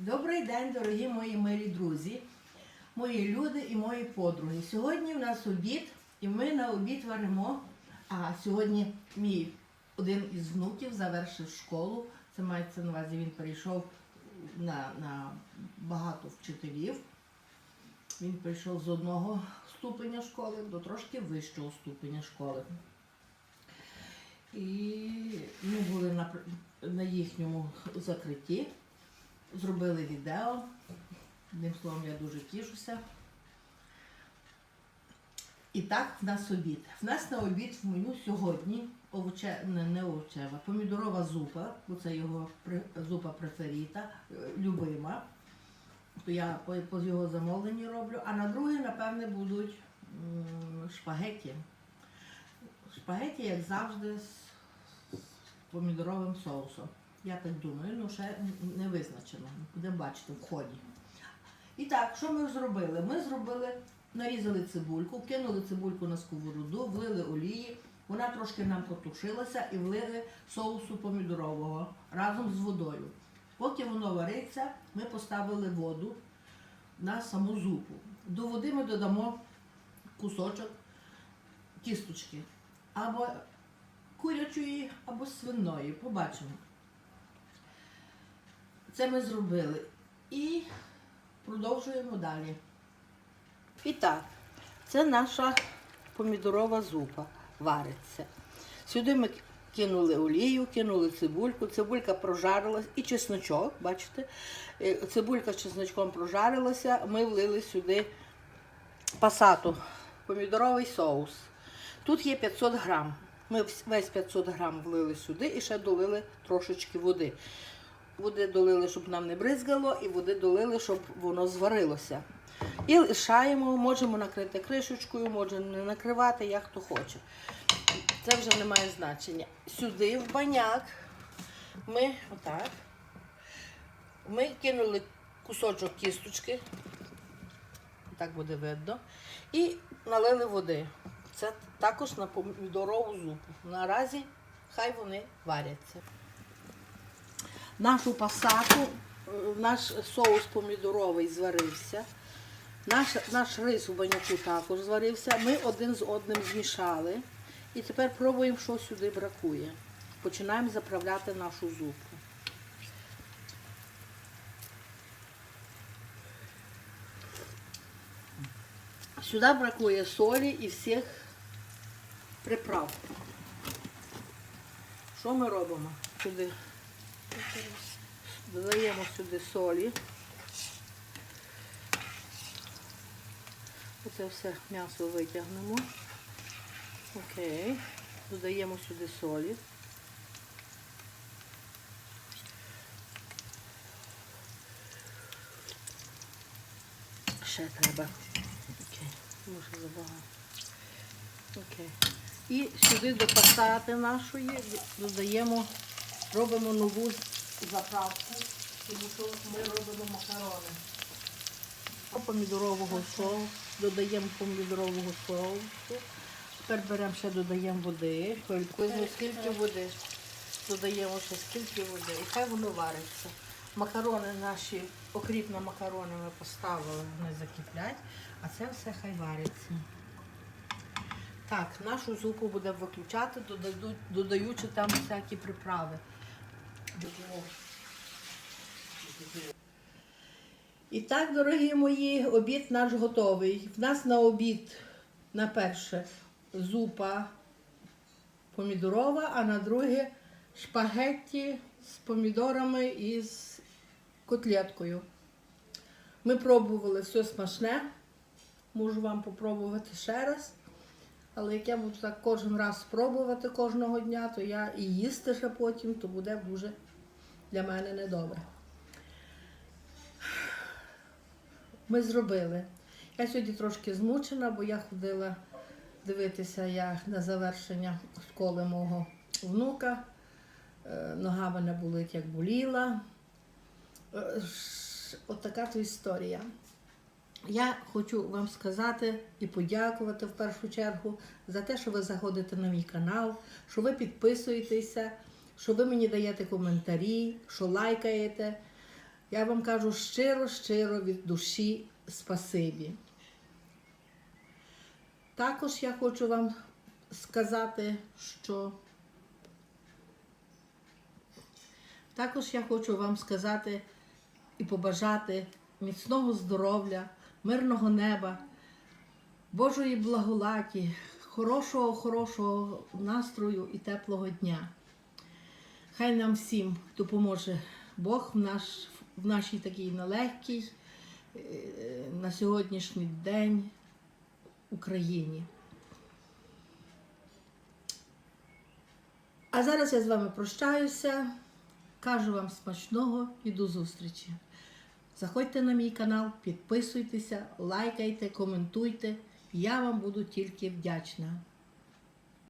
Добрий день, дорогі мої милі друзі, мої люди і мої подруги. Сьогодні в нас обід, і ми на обід варимо. А сьогодні мій один із внуків завершив школу. Це мається на увазі, він перейшов на, на багато вчителів. Він прийшов з одного ступеня школи до трошки вищого ступеня школи. І ми були на, на їхньому закритті, зробили відео. Одним словом, я дуже тішуся. І так, в нас обід. В нас на обід в меню сьогодні овоче, не, не овочева, помідорова зупа, бо це його зупа преферіта, е, любима. То я по, по його замовленню роблю. А на друге, напевне, будуть шпагеті. Шпагеті, як завжди, з помідоровим соусом. Я так думаю, ну ще не визначено. Будемо бачити в ході. І так, що ми зробили? Ми зробили, нарізали цибульку, кинули цибульку на сковороду, влили олії, вона трошки нам потушилася і влили соусу помідорового разом з водою. Поки воно вариться, ми поставили воду на саму зупу. До води ми додамо кусочок кісточки або курячої, або свиної. Побачимо. Це ми зробили. І продовжуємо далі. І так, це наша помідорова зупа вариться. Сюди ми кинули олію, кинули цибульку, цибулька прожарилась і чесночок, бачите, Е, цибулька з чесночком прожарилася, ми влили сюди пасату, помідоровий соус. Тут є 500 грам. Ми весь 500 грам влили сюди і ще долили трошечки води. Води долили, щоб нам не бризгало, і води долили, щоб воно зварилося. І лишаємо, можемо накрити кришечкою, можемо не накривати, як хто хоче. Це вже не має значення. Сюди, в баняк, ми отак. Ми кинули кусочок кісточки, так буде видно, і налили води. Це також на помідорову зупу. Наразі хай вони варяться. Нашу пасату, е, наш соус помідоровий зварився. Наш, наш рис у баняку також зварився. Ми один з одним змішали. І тепер пробуємо, що сюди бракує. Починаємо заправляти нашу зупу. Сюди бракує солі і всіх приправ. Що ми робимо? Сюди додаємо сюди солі. Оце все м'ясо витягнемо. Окей. Додаємо сюди солі. Ще треба. Окей. Може забагато. Окей. І сюди до пасати нашої додаємо, робимо нову заправку, тому що ми робимо макарони. Помідорового соусу, додаємо помідорового соусу. Тепер беремо ще додаємо води. Приблизно скільки води. Додаємо ще скільки води. І хай воно вариться. Макарони наші, окріп на макарони ми поставили, вони закиплять, а це все хай вариться. Так, нашу зупу будемо виключати, додаючи там всякі приправи. І так, дорогі мої, обід наш готовий. В нас на обід на перше зупа помідорова, а на друге шпагетті з помідорами і з котлеткою. Ми пробували все смачне. Можу вам попробувати ще раз. Але як я буду так кожен раз спробувати кожного дня, то я і їсти ще потім, то буде дуже для мене недобре. Ми зробили. Я сьогодні трошки змучена, бо я ходила дивитися я на завершення школи мого внука. Е, Нога мене болить, як боліла. Е, ш- От така то історія. Я хочу вам сказати і подякувати в першу чергу за те, що ви заходите на мій канал, що ви підписуєтеся, що ви мені даєте коментарі, що лайкаєте. Я вам кажу щиро-щиро від душі спасибі. Також я хочу вам сказати, що також я хочу вам сказати і побажати міцного здоров'я, мирного неба, Божої благодаті, хорошого, хорошого настрою і теплого дня. Хай нам всім допоможе Бог в, наш, в нашій такій нелегкій е, на сьогоднішній день Україні. А зараз я з вами прощаюся. Кажу вам смачного і до зустрічі. Заходьте на мій канал, підписуйтеся, лайкайте, коментуйте. Я вам буду тільки вдячна.